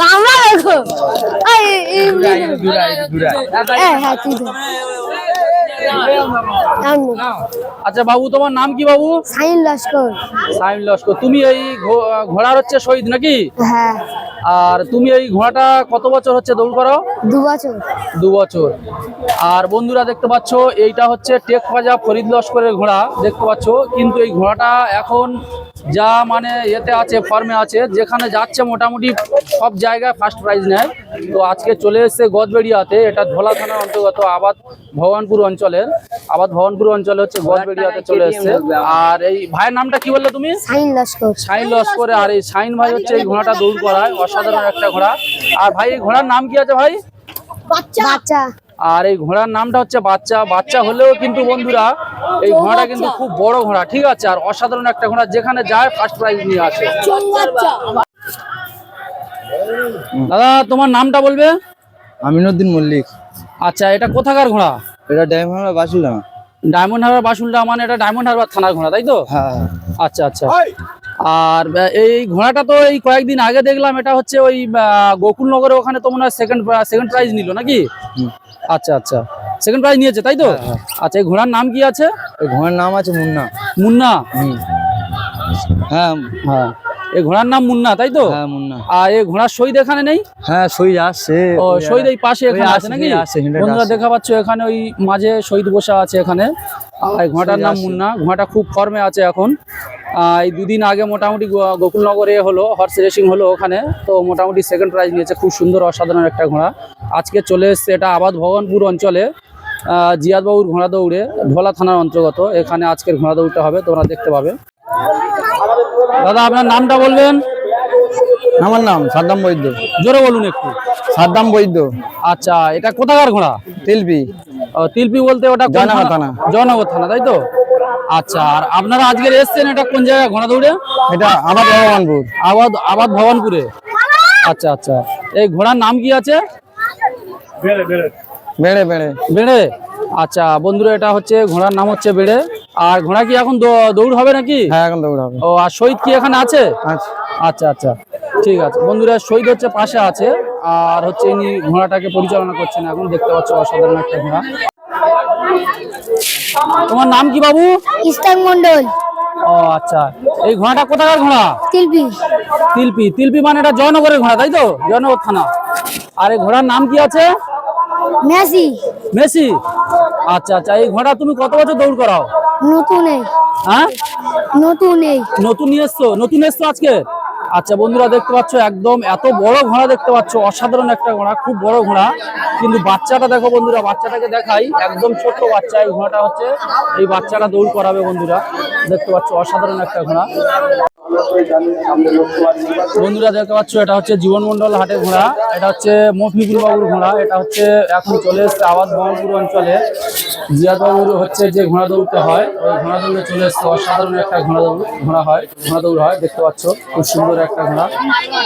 কামড়া দেখো হ্যাঁ হ্যাঁ আচ্ছা বাবু তোমার নাম কি বাবু? সাইন লস্কর। সাইম লস্কর। তুমি এই ঘোড়ার হচ্ছে শহীদ নাকি? হ্যাঁ। আর তুমি এই ঘোড়াটা কত বছর হচ্ছে দৌড় করো? দু বছর। দু বছর। আর বন্ধুরা দেখতে পাচ্ছ এইটা হচ্ছে টেক খাজা ফরিদ লস্করের ঘোড়া দেখতে পাচ্ছ। কিন্তু এই ঘোড়াটা এখন যা মানে এতে আছে ফর্মে আছে যেখানে যাচ্ছে মোটামুটি সব জায়গায় ফার্স্ট প্রাইজ নেয়। তো আজকে চলে এসেছে গদবেড়িয়াতে এটা ধোলা থানার অন্তর্গত আবাদ ভগবানপুর অঞ্চলের। আবাদ ভগবানপুর অঞ্চলে হচ্ছে গদবেড়িয়াতে চলে এসেছে। আর এই ভাইয়ের নামটা কি বললে তুমি? সাইন লস্কর। শাইন লস্করে আর এই শাইন ভাই হচ্ছে এই ঘোড়াটা দৌড় করায় অসাধারণ একটা ঘোড়া। আর ভাই এই ঘোড়ার নাম কি আছে ভাই? বাচ্চা। আর এই ঘোড়ার নামটা হচ্ছে বাচ্চা। বাচ্চা হলেও কিন্তু বন্ধুরা এই ঘোড়াটা কিন্তু খুব বড় ঘোড়া ঠিক আছে? আর অসাধারণ একটা ঘোড়া যেখানে যায় ফার্স্ট প্রাইজ নিয়ে আসে। দাদা তোমার নামটা বলবে? আমিনুদ্দিন মল্লিক। আচ্ছা এটা কোথাকার ঘোড়া? এটা ডায়মন্ড হারবার বাসুলাম ডায়মন্ড হারবার বাসুলটা মানে এটা ডায়মন্ড হারবার থানার ঘোড়া তাই তো? হ্যাঁ। আচ্ছা আচ্ছা। আর এই ঘোড়াটা তো এই কয়েকদিন আগে দেখলাম এটা হচ্ছে ওই গোকুলনগরে ওখানে তো মনে হয় সেকেন্ড সেকেন্ড প্রাইজ নিল নাকি? আচ্ছা আচ্ছা। সেকেন্ড প্রাইজ নিয়েছে তাই তো? আচ্ছা এই ঘোড়ার নাম কি আছে? এই ঘোড়ার নাম আছে মুন্না। মুন্না? হ্যাঁ হ্যাঁ। এই ঘোড়ার নাম মুন্না তাই তো? হ্যাঁ মুন্না। আর এই ঘোড়ার শহীদ এখানে নেই? হ্যাঁ সই আসছে। ও শহীদ এই পাশে এখানে আছে নাকি? বন্ধুরা দেখা পাচ্ছ এখানে ওই মাঝে শহীদ বসা আছে এখানে। আর ঘোড়াটার নাম মুন্না ঘোড়াটা খুব ফর্মে আছে এখন। এই দুদিন আগে মোটামুটি গোকুলনগরে হলো হর্স রেসিং হলো ওখানে তো মোটামুটি সেকেন্ড প্রাইজ নিয়েছে খুব সুন্দর অসাধারণ একটা ঘোড়া। আজকে চলে এসছে এটা আবাদ ভগবানপুর অঞ্চলে। জিয়াদবাবুর ঘোড়া দৌড়ে ঢোলা থানার অন্তর্গত। এখানে আজকের ঘোড়া দৌড়টা হবে তোমরা দেখতে পাবে। দাদা আপনার নামটা বলবেন? আমার নাম সাদ্দাম বৈদ্য। জোরে বলুন একটু। সাদ্দাম বৈদ্য। আচ্ছা এটা কোথাকার ঘোড়া? তিলপি। ও, তিলপি বলতে ওটা কোন জয়নগর থানা। জয়নগর থানা তাই তো? আচ্ছা আর আপনারা আজকে এসছেন এটা কোন জায়গায় ঘোড়া দৌড়ে এটা আবাদ ভগবানপুর আবাদ আবাদ ভবনপুরে। আচ্ছা আচ্ছা। এই ঘোড়ার নাম কি আছে? বেড়ে বেড়ে। বেড়ে? আচ্ছা বন্ধুরা এটা হচ্ছে ঘোড়ার নাম হচ্ছে বেড়ে। আর ঘোড়া কি এখন দৌড় হবে নাকি? হ্যাঁ এখন দৌড় হবে। ও আর শহীদ কি এখানে আছে? আচ্ছা আচ্ছা আচ্ছা। ঠিক আছে। বন্ধুরা শহীদ হচ্ছে পাশে আছে আর হচ্ছে ইনি ঘোড়াটাকে পরিচালনা করছেন এখন। দেখতে পাচ্ছ অসাধারণ একটা ঘোড়া। তোমার নাম কি বাবু? ইস্তাক মন্ডল ও আচ্ছা। এই ঘোড়াটা কোথাকার ঘোড়া? তিলপি। তিলপি। তিলপি মানে এটা জয়নগরের ঘোড়া তাই তো? জয়নগর থানা। আর এই ঘোড়ার নাম কি আছে? মেসি। মেসি? আচ্ছা আচ্ছা এই ঘোড়া তুমি কত বছর দৌড় করাও? নতুন হ্যাঁ? নতুন নতুন এসছো? নতুন এসছো আজকে? আচ্ছা বন্ধুরা দেখতে পাচ্ছ, একদম এত বড় ঘোড়া দেখতে পাচ্ছ, অসাধারণ একটা ঘোড়া, খুব বড় ঘোড়া। কিন্তু বাচ্চাটা দেখো বন্ধুরা, বাচ্চাটাকে দেখাই, একদম ছোট্ট বাচ্চা, এই ঘোড়াটা হচ্ছে, এই বাচ্চাটা দৌড় করাবে বন্ধুরা। দেখতে পাচ্ছ, অসাধারণ একটা ঘোড়া। বন্ধুরা দেখতে পাচ্ছ, এটা হচ্ছে জীবন মন্ডল হাটের ঘোড়া, এটা হচ্ছে মফিকুল বাবুর ঘোড়া, এটা হচ্ছে এখন চলে এসছে আবাদ ভবনপুর অঞ্চলে। জিয়াদ বাবুর হচ্ছে যে ঘোড়া দৌড়তে হয়, ওই ঘোড়া দৌড়ে চলে এসছে, অসাধারণ একটা ঘোড়া দৌড়, ঘোড়া হয়, ঘোড়া দৌড় হয়, দেখতে পাচ্ছ, খুব সুন্দর একটা ঘোড়া।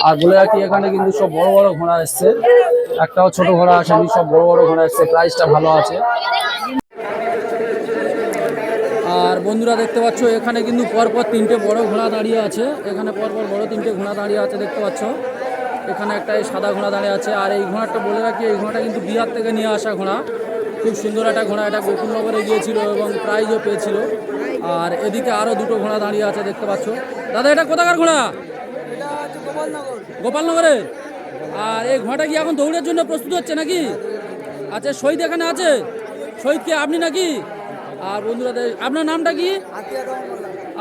আর বলে রাখি এখানে কিন্তু সব বড় বড় ঘোড়া এসছে। একটাও ছোট ঘোড়া আসেনি, সব বড় বড় ঘোড়া এসছে। প্রাইসটা ভালো আছে। আর বন্ধুরা দেখতে পাচ্ছ, এখানে কিন্তু পরপর তিনটে বড় ঘোড়া দাঁড়িয়ে আছে। এখানে পরপর বড় তিনটে ঘোড়া দাঁড়িয়ে আছে, দেখতে পাচ্ছ। এখানে একটা সাদা ঘোড়া দাঁড়িয়ে আছে। আর এই ঘোড়াটা বলে রাখি, এই ঘোড়াটা কিন্তু বিহার থেকে নিয়ে আসা ঘোড়া। খুব সুন্দর একটা ঘোড়া, এটা গোকুলনগরে গিয়েছিল এবং প্রাইজও পেয়েছিল। আর এদিকে আরও দুটো ঘোড়া দাঁড়িয়ে আছে, দেখতে পাচ্ছ। দাদা, এটা কোথাকার ঘোড়া? গোপালনগরে। আর এই ঘোড়াটা কি এখন দৌড়ের জন্য প্রস্তুত হচ্ছে নাকি? আচ্ছা শহীদ এখানে আছে? শহীদ কে আপনি নাকি? আর বন্ধুরা আপনার নামটা কি?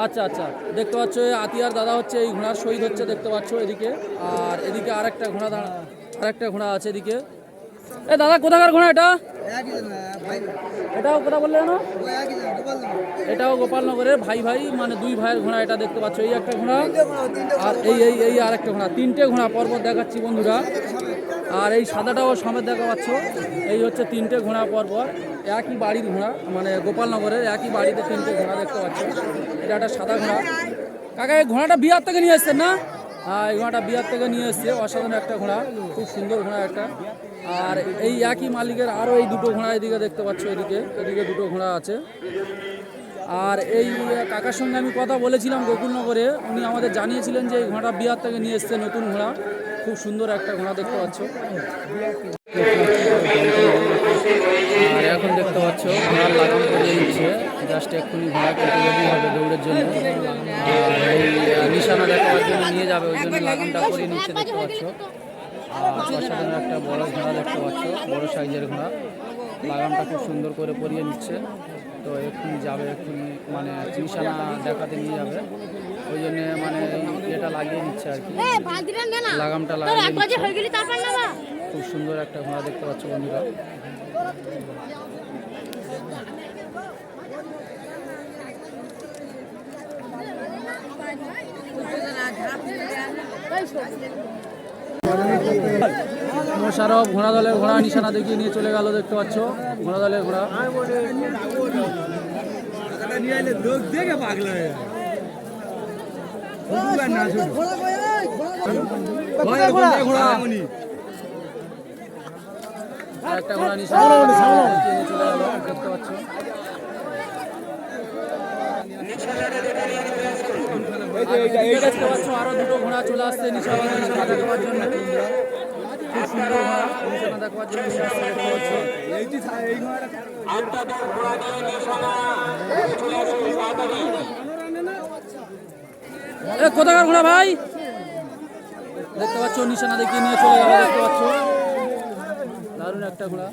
আচ্ছা আচ্ছা দেখতে পাচ্ছ আতিয়ার দাদা হচ্ছে এই ঘোড়ার শহীদ হচ্ছে দেখতে পাচ্ছ এদিকে। আর এদিকে আরেকটা ঘোড়া দাঁড়া আরেকটা ঘোড়া আছে এদিকে। এ দাদা, কোথাকার ঘোড়া এটা? এটাও কোথা বললে না এটাও গোপালনগরের ভাই ভাই মানে দুই ভাইয়ের ঘোড়া এটা দেখতে পাচ্ছ। এই একটা ঘোড়া, আর এই এই এই আরেকটা ঘোড়া। তিনটে ঘোড়া পর্বত দেখাচ্ছি বন্ধুরা। আর এই সাদাটাও সমেত দেখা পাচ্ছ। এই হচ্ছে তিনটে ঘোড়া পরপর একই বাড়ির ঘোড়া মানে গোপালনগরের একই বাড়িতে তিনটে ঘোড়া দেখতে পাচ্ছ। এটা একটা সাদা ঘোড়া। কাকা, এই ঘোড়াটা বিহার থেকে নিয়ে আসছেন না? এই ঘোড়াটা বিহার থেকে নিয়ে এসছে, অসাধারণ একটা ঘোড়া, খুব সুন্দর ঘোড়া একটা। আর এই একই মালিকের আরও এই দুটো ঘোড়া এদিকে দেখতে পাচ্ছ এদিকে এদিকে দুটো ঘোড়া আছে। আর এই কাকার সঙ্গে আমি কথা বলেছিলাম গোকুলনগরে, উনি আমাদের জানিয়েছিলেন যে এই ঘোড়াটা বিহার থেকে নিয়ে এসছে নতুন ঘোড়া। খুব সুন্দর একটা ঘোড়া দেখতে পাচ্ছ। দেখতে পাচ্ছ ঘোড়ার লাগাম করে নিচ্ছে জাস্ট এক্ষুনি ঘোড়া কেটে রেডি হবে দৌড়ের জন্য। নিশানা দেখাবার জন্য নিয়ে যাবে ওই জন্য লাগামটা করে নিচ্ছে দেখতে পাচ্ছ। আর অসাধারণ একটা বড় ঘোড়া দেখতে পাচ্ছ বড় সাইজের ঘোড়া। লাগামটা খুব সুন্দর করে পরিয়ে নিচ্ছে। তো এক্ষুনি যাবে এক্ষুনি মানে নিশানা দেখাতে নিয়ে যাবে। ওই জন্যে মানে এটা লাগিয়ে নিচ্ছে আর কি। লাগামটা লাগিয়ে। খুব সুন্দর একটা ঘোড়া দেখতে পাচ্ছ বন্ধুরা। মোশারফ ঘোড়া দলের ঘোড়া নিশানা দেখিয়ে নিয়ে চলে গেল দেখতে পাচ্ছ ঘোড়া দলের ঘোড়া। একটা ঘোড়া নিশানা চলে গেল দেখতে পাচ্ছ। দেখতে পাচ্ছ আরও দুটো ঘোড়া চলে আসছে জন্য। কোথাকার ঘোড়া ভাই? দেখতে পাচ্ছ, নিশানা দেখিয়ে নিয়ে চলে গেল, দেখতে পাচ্ছ? দারুণ একটা ঘোড়া।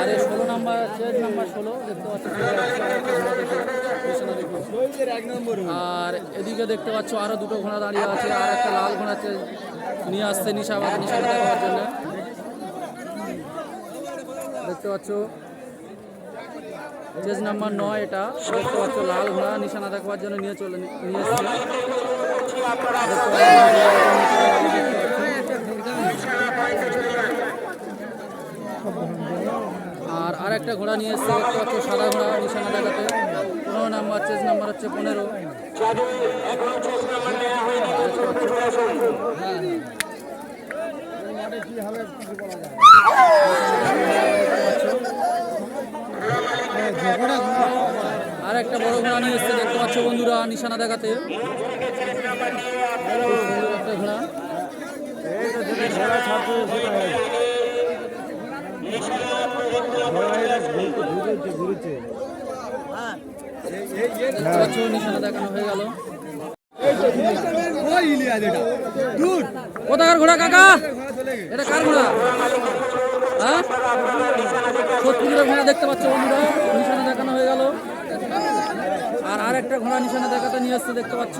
আরে ষোলো নাম্বার নাম্বার ষোলো আর এদিকে দেখতে পাচ্ছ, আরও দুটো ঘোড়া দাঁড়িয়ে আছে, আর একটা লাল ঘোড়া নিয়ে আসছে নিশা নিশানা দেখাবার জন্য। দেখতে পাচ্ছ চেজ নাম্বার নয় এটা। দেখতে পাচ্ছ, লাল ঘোড়া নিশানা দেখবার জন্য নিয়ে চলে নিয়ে এসছে। পাচ্ছ। আর একটা ঘোড়া নিয়ে এসছে দেখতে পাচ্ছ সাদা ঘোড়া, নিশানা দেখাতে। পনেরো নাম্বার চেজ নাম্বার হচ্ছে পনেরো। আর একটা বড় ঘোড়া নিয়ে এসছে, দেখতে পাচ্ছ বন্ধুরা, নিশানা দেখাতে। একটা ঘোড়া। কোথাকার ঘোড়া কাকা এটা কার ঘোড়া হ্যাঁ ঘোড়া দেখতে পাচ্ছ বন্ধুরা নিশানা দেখানো হয়ে গেল আর আরেকটা ঘোড়া নিশানা দেখাতে নিয়ে আসছে দেখতে পাচ্ছ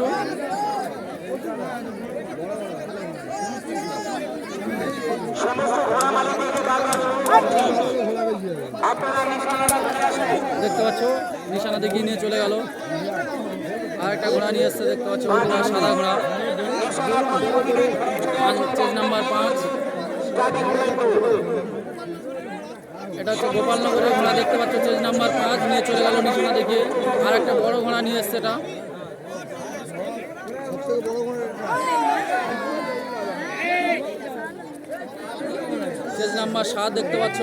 দেখতে পাচ্ছ, নিশানা দেখিয়ে নিয়ে চলে গেল। আর একটা ঘোড়া নিয়ে এসছে, দেখতে পাচ্ছ সাদা ঘোড়া। চেজ নাম্বার পাঁচ। এটা হচ্ছে গোপালনগরের ঘোড়া, দেখতে পাচ্ছ চেজ নাম্বার পাঁচ নিয়ে চলে গেল নিশানা দেখিয়ে। আর একটা বড় ঘোড়া নিয়ে এসছে এটা। চেজ নাম্বার সাত দেখতে পাচ্ছ।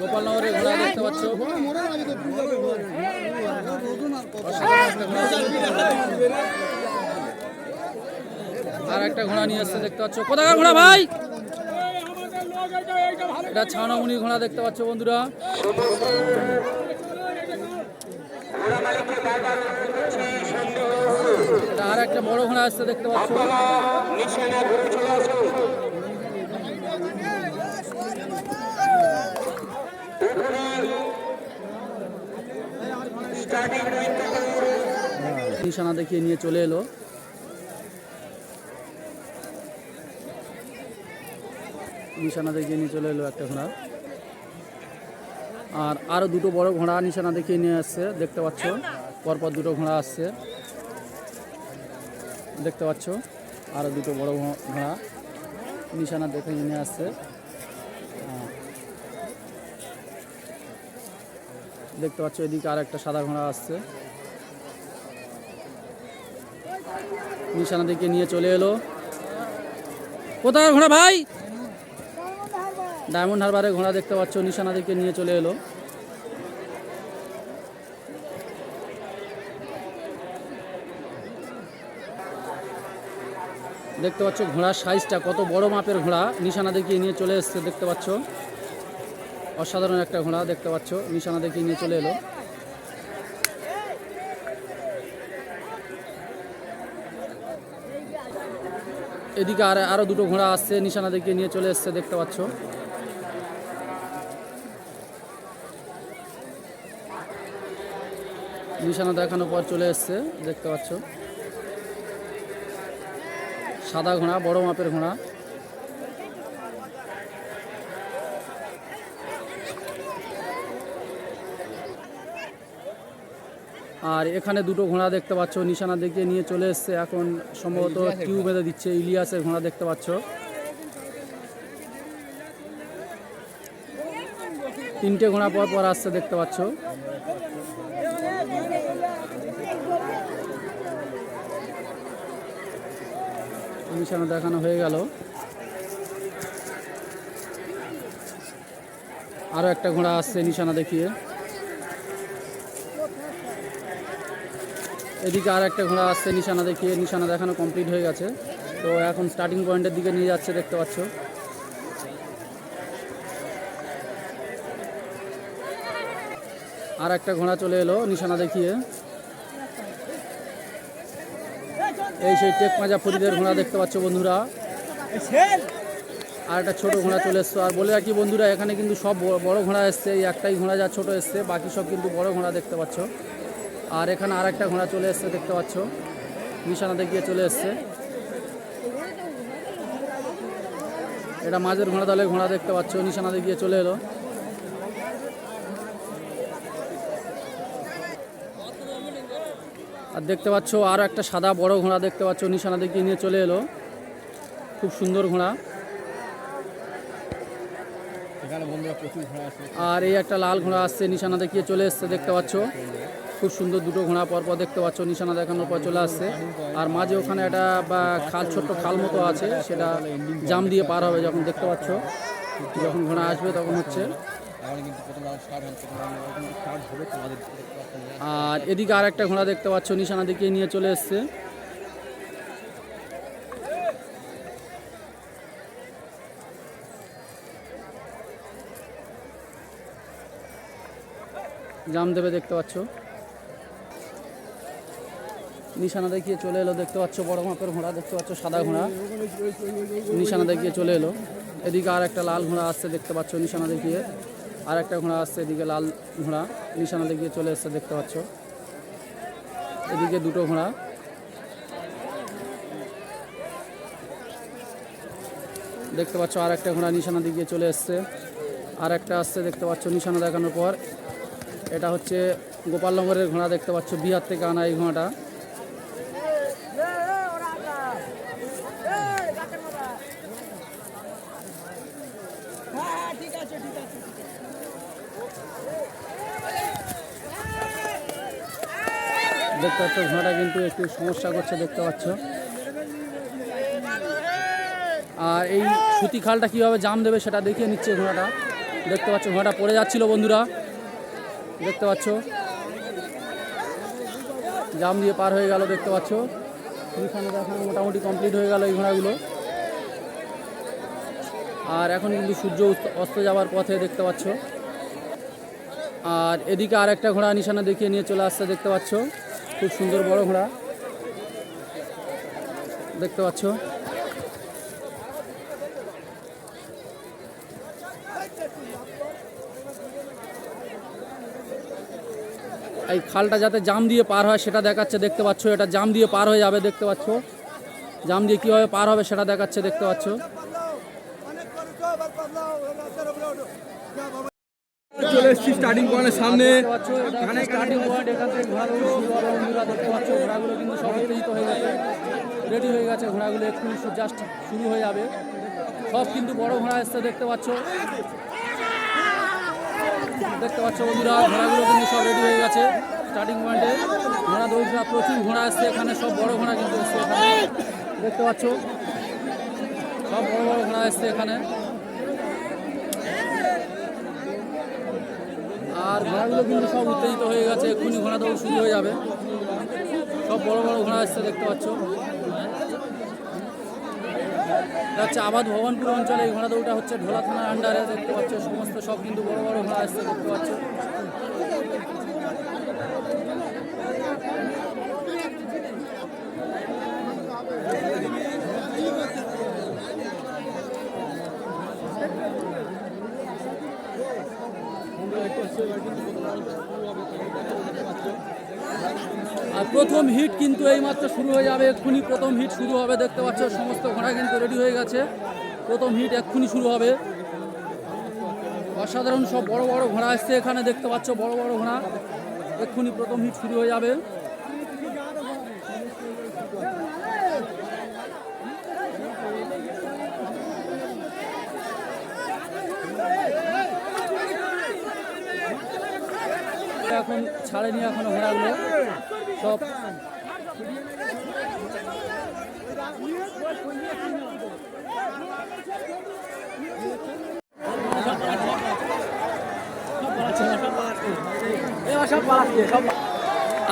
গোপালনগরের ঘোড়া দেখতে পাচ্ছ। আর একটা ঘোড়া নিয়ে এসছে দেখতে পাচ্ছ। কোথাকার ঘোড়া ভাই? এটা ছানামুনি ঘোড়া দেখতে পাচ্ছ বন্ধুরা। আর একটা বড় ঘোড়া আসছে দেখতে পাচ্ছ। নিশানা দেখিয়ে নিয়ে চলে এলো। নিশানা দেখিয়ে নিয়ে চলে এলো একটা ঘোড়া। আর আরও দুটো বড় ঘোড়া নিশানা দেখিয়ে নিয়ে আসছে, দেখতে পাচ্ছ? পরপর দুটো ঘোড়া আসছে। দেখতে পাচ্ছ? আরও দুটো বড় ঘোড়া নিশানা দেখে নিয়ে আসছে। দেখতে পাচ্ছ, এদিকে আর একটা সাদা ঘোড়া আসছে। নিশানা দিকে নিয়ে চলে এলো। কোথায় ঘোড়া ভাই? ডায়মন্ড হারবারে ঘোড়া দেখতে পাচ্ছ, নিশানা দিকে নিয়ে চলে এলো। দেখতে পাচ্ছ, ঘোড়ার সাইজটা কত বড় মাপের ঘোড়া, নিশানা দেখিয়ে নিয়ে চলে এসছে, দেখতে পাচ্ছ। অসাধারণ একটা ঘোড়া দেখতে পাচ্ছ। নিশানা দেখিয়ে নিয়ে চলে এলো। এদিকে আর আরও দুটো ঘোড়া আসছে, নিশানা দেখিয়ে নিয়ে চলে এসছে দেখতে পাচ্ছ। নিশানা দেখানোর পর চলে এসছে দেখতে পাচ্ছ। সাদা ঘোড়া, বড় মাপের ঘোড়া। আর এখানে দুটো ঘোড়া দেখতে পাচ্ছ নিশানা দেখিয়ে নিয়ে চলে এসছে। এখন সম্ভবত টিউ বেঁধে দিচ্ছে ইলিয়াসের ঘোড়া দেখতে পাচ্ছ। তিনটে ঘোড়া পর পর আসছে দেখতে পাচ্ছ। নিশানা দেখানো হয়ে গেল। আরও একটা ঘোড়া আসছে নিশানা দেখিয়ে। এদিকে আর একটা ঘোড়া আসছে, নিশানা দেখিয়ে, নিশানা দেখানো কমপ্লিট হয়ে গেছে। তো এখন স্টার্টিং পয়েন্টের দিকে নিয়ে যাচ্ছে, দেখতে পাচ্ছ। আর একটা ঘোড়া চলে এলো, নিশানা দেখিয়ে। এই সেই টেক মাজা ফরিদের ঘোড়া দেখতে পাচ্ছ বন্ধুরা। আর একটা ছোট ঘোড়া চলে এসছো। আর বলে রাখি বন্ধুরা, এখানে কিন্তু সব বড়- ঘোড়া এসছে, এই একটাই ঘোড়া যা ছোট এসছে, বাকি সব কিন্তু বড় ঘোড়া দেখতে পাচ্ছ। আর এখানে আর একটা ঘোড়া চলে এসছে, দেখতে পাচ্ছ। নিশানা দেখিয়ে চলে এসছে। এটা মাঝের ঘোড়া, দলের ঘোড়া দেখতে পাচ্ছ। নিশানা দেখিয়ে চলে এলো। আর দেখতে পাচ্ছ আরও একটা সাদা বড় ঘোড়া দেখতে পাচ্ছ। নিশানা দেখিয়ে নিয়ে চলে এলো। খুব সুন্দর ঘোড়া। আর এই একটা লাল ঘোড়া আসছে, নিশানা দেখিয়ে চলে এসছে, দেখতে পাচ্ছ। খুব সুন্দর দুটো ঘোড়া পরপর দেখতে পাচ্ছ, নিশানা দেখানোর পর চলে আসছে। আর মাঝে ওখানে একটা বা খাল, ছোট্ট খাল মতো আছে, সেটা জাম দিয়ে পার হবে যখন দেখতে পাচ্ছ। যখন ঘোড়া আসবে তখন হচ্ছে। আর এদিকে আর একটা ঘোড়া দেখতে পাচ্ছ, নিশানা দিকে নিয়ে চলে এসছে। জাম দেবে দেখতে পাচ্ছ। নিশানা দেখিয়ে চলে এলো, দেখতে পাচ্ছ বড় মাপের ঘোড়া, দেখতে পাচ্ছ সাদা ঘোড়া। নিশানা দেখিয়ে চলে এলো। এদিকে আর একটা লাল ঘোড়া আসছে, দেখতে পাচ্ছ নিশানা দেখিয়ে। আর একটা ঘোড়া আসছে, এদিকে লাল ঘোড়া নিশানা দেখিয়ে চলে এসছে, দেখতে পাচ্ছ। এদিকে দুটো ঘোড়া। দেখতে পাচ্ছ আর একটা ঘোড়া নিশানা দিকে চলে এসছে। আর একটা আসছে, দেখতে পাচ্ছ নিশানা দেখানোর পর। এটা হচ্ছে গোপালনগরের ঘোড়া, দেখতে পাচ্ছ বিহার থেকে আনা এই ঘোড়াটা। পাচ্ছ ঘোড়াটা কিন্তু একটু সমস্যা করছে, দেখতে পাচ্ছ। আর এই সুতি খালটা কীভাবে জাম দেবে সেটা দেখিয়ে নিচ্ছে ঘোড়াটা। দেখতে পাচ্ছ, ঘোড়াটা পড়ে যাচ্ছিল বন্ধুরা। দেখতে পাচ্ছ। জাম দিয়ে পার হয়ে গেল, দেখতে পাচ্ছ। এখানে দেখানো মোটামুটি কমপ্লিট হয়ে গেল এই ঘোড়াগুলো। আর এখন কিন্তু সূর্য অস্ত যাওয়ার পথে দেখতে পাচ্ছ। আর এদিকে আর একটা ঘোড়া নিশানা দেখিয়ে নিয়ে চলে আসছে, দেখতে পাচ্ছ। খুব সুন্দর বড় ঘোড়া দেখতে পাচ্ছ এই খালটা যাতে জাম দিয়ে পার হয় সেটা দেখাচ্ছে দেখতে পাচ্ছ এটা জাম দিয়ে পার হয়ে যাবে দেখতে পাচ্ছ জাম দিয়ে কীভাবে পার হবে সেটা দেখাচ্ছে দেখতে পাচ্ছ এসেছি স্টার্টিং পয়েন্টের সামনে। এটা স্টার্টিং পয়েন্ট এখান থেকে ঘোড়াগুলো বন্ধুরা দেখতে পাচ্ছ, ঘোড়াগুলো কিন্তু সব হয়ে গেছে। রেডি হয়ে গেছে, ঘোড়াগুলো একটু জাস্ট শুরু হয়ে যাবে। সব কিন্তু বড় ঘোড়া এসছে, দেখতে পাচ্ছ। দেখতে পাচ্ছ বন্ধুরা, ঘোড়াগুলো কিন্তু সব রেডি হয়ে গেছে। স্টার্টিং পয়েন্টে ঘোড়া দৌড়া প্রচুর ঘোড়া এসছে এখানে, সব বড় ঘোড়া কিন্তু এসছে এখানে। দেখতে পাচ্ছ, সব বড় বড় ঘোড়া এসছে এখানে। আর ঘোড়াগুলো কিন্তু সব উত্তেজিত হয়ে গেছে, এক্ষুনি ঘোড়া দৌড় শুরু হয়ে যাবে। সব বড় বড় ঘোড়া আসছে দেখতে পাচ্ছ। হচ্ছে আবাদ ভবনপুর অঞ্চলে এই ঘোড়া দৌড়টা হচ্ছে, ঢোলা থানার আন্ডারে দেখতে পাচ্ছ, সমস্ত সব কিন্তু বড় বড় ঘোড়া আসছে দেখতে পাচ্ছ। আর প্রথম হিট কিন্তু এইমাত্র শুরু হয়ে যাবে, এক্ষুনি প্রথম হিট শুরু হবে, দেখতে পাচ্ছ সমস্ত ঘোড়া কিন্তু রেডি হয়ে গেছে। প্রথম হিট এক্ষুনি শুরু হবে। অসাধারণ সব বড় বড় ঘোড়া আসছে এখানে, দেখতে পাচ্ছ বড় বড় ঘোড়া। এক্ষুনি প্রথম হিট শুরু হয়ে যাবে। এখন ছাড়েনি, এখনও ঘোড়াগুলো সব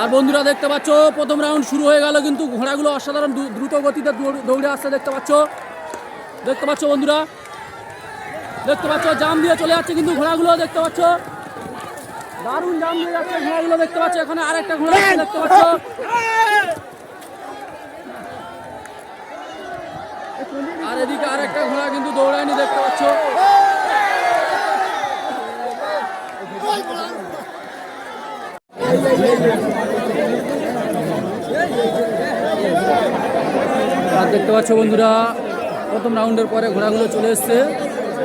আর বন্ধুরা দেখতে পাচ্ছ, প্রথম রাউন্ড শুরু হয়ে গেল, কিন্তু ঘোড়াগুলো অসাধারণ দ্রু- দ্রুত গতিতে দৌড়ে আসছে, দেখতে পাচ্ছ। দেখতে পাচ্ছ বন্ধুরা? দেখতে পাচ্ছ, জাম দিয়ে চলে যাচ্ছে কিন্তু ঘোড়াগুলো, দেখতে পাচ্ছ। দারুণ জাম দিয়ে যাচ্ছে ঘোড়াগুলো, দেখতে পাচ্ছ এখানে আরেকটা ঘোড়া দেখতে পাচ্ছ। আর এদিকে আরেকটা ঘোড়া কিন্তু দৌড়ায়নি, দেখতে পাচ্ছ। দেখতে পাচ্ছ বন্ধুরা, প্রথম রাউন্ডের পরে ঘোড়াগুলো চলে এসছে।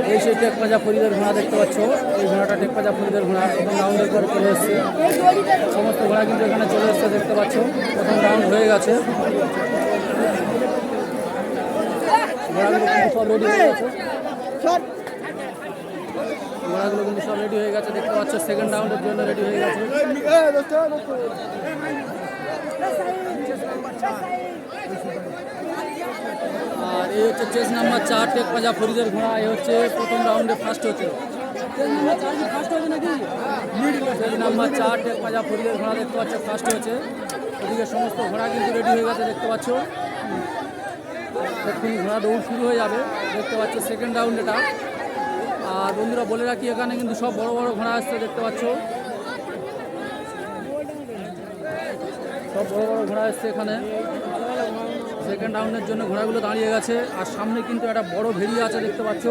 এই সেই টেক পাজা ফরিদের ঘোড়া দেখতে পাচ্ছ এই ঘোড়াটা টেক পাজা ফরিদের ঘোড়া প্রথম রাউন্ডের পরে চলে এসছে সমস্ত ঘোড়া কিন্তু এখানে চলে এসছে দেখতে পাচ্ছ প্রথম রাউন্ড হয়ে গেছে ঘোড়াগুলো কিন্তু সব রেডি হয়ে গেছে কিন্তু সব রেডি হয়ে গেছে দেখতে পাচ্ছ সেকেন্ড রাউন্ডের জন্য রেডি হয়ে গেছে আর এই হচ্ছে চেস নাম্বার চার, টেক পাজা ফরিদের ঘোড়া, এই হচ্ছে প্রথম রাউন্ডে ফার্স্ট হচ্ছে। নাম্বার চার টেক পাজা ফরিদের ঘোড়া দেখতে পাচ্ছ ফার্স্ট হয়েছে ওদিকে সমস্ত ঘোড়া কিন্তু রেডি হয়ে গেছে দেখতে পাচ্ছ। এক্ষুনি ঘোড়া দৌড় শুরু হয়ে যাবে, দেখতে পাচ্ছ সেকেন্ড রাউন্ড এটা। আর বন্ধুরা বলে রাখি, এখানে কিন্তু সব বড় বড় ঘোড়া আসছে দেখতে পাচ্ছ। সব বড় বড় ঘোড়া আসছে এখানে। সেকেন্ড রাউন্ডের জন্য ঘোড়াগুলো দাঁড়িয়ে গেছে। আর সামনে কিন্তু একটা বড় ভেড়ি আছে, দেখতে পাচ্ছ?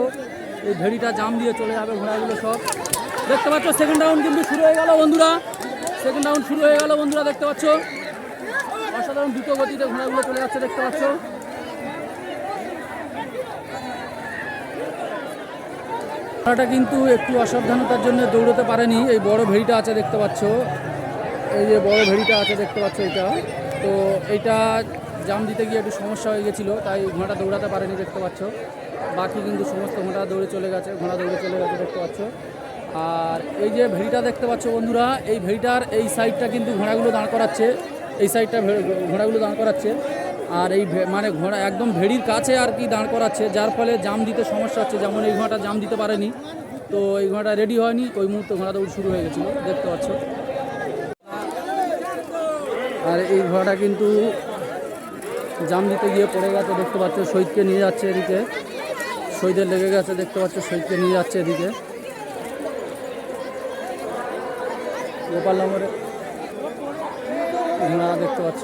এই ভেড়িটা জাম দিয়ে চলে যাবে ঘোড়াগুলো সব। দেখতে পাচ্ছ সেকেন্ড রাউন্ড কিন্তু শুরু হয়ে গেল বন্ধুরা। সেকেন্ড রাউন্ড শুরু হয়ে গেল বন্ধুরা, দেখতে পাচ্ছ? অসাধারণ দ্রুত গতিতে ঘোড়াগুলো চলে যাচ্ছে, দেখতে পাচ্ছ? ঘোড়াটা কিন্তু একটু অসাবধানতার জন্য দৌড়তে পারেনি। এই বড় ভেড়িটা আছে, দেখতে পাচ্ছ? এই যে বড় ভেড়িটা আছে, দেখতে পাচ্ছ এটা। তো এইটা জাম দিতে গিয়ে একটু সমস্যা হয়ে গেছিল, তাই ঘোড়াটা দৌড়াতে পারেনি, দেখতে পাচ্ছ। বাকি কিন্তু সমস্ত ঘোড়া দৌড়ে চলে গেছে, ঘোড়া দৌড়ে চলে গেছে, দেখতে পাচ্ছ। আর এই যে ভেড়িটা দেখতে পাচ্ছ বন্ধুরা, এই ভেড়িটার এই সাইডটা কিন্তু ঘোড়াগুলো দাঁড় করাচ্ছে, এই সাইডটা ঘোড়াগুলো দাঁড় করাচ্ছে। আর এই মানে ঘোড়া একদম ভেড়ির কাছে আর কি দাঁড় করাচ্ছে, যার ফলে জাম দিতে সমস্যা হচ্ছে, যেমন এই ঘোড়াটা জাম দিতে পারেনি, তো এই ঘোড়াটা রেডি হয়নি ওই মুহূর্তে ঘোড়া দৌড় শুরু হয়ে গেছিল, দেখতে পাচ্ছ। আর এই ঘোড়াটা কিন্তু জাম দিতে গিয়ে পড়ে গেছে, দেখতে পাচ্ছ শহীদকে নিয়ে যাচ্ছে এদিকে। শহীদের লেগে গেছে, দেখতে পাচ্ছ শহীদকে নিয়ে যাচ্ছে এদিকে। গোপাল নম্বরে দেখতে পাচ্ছ।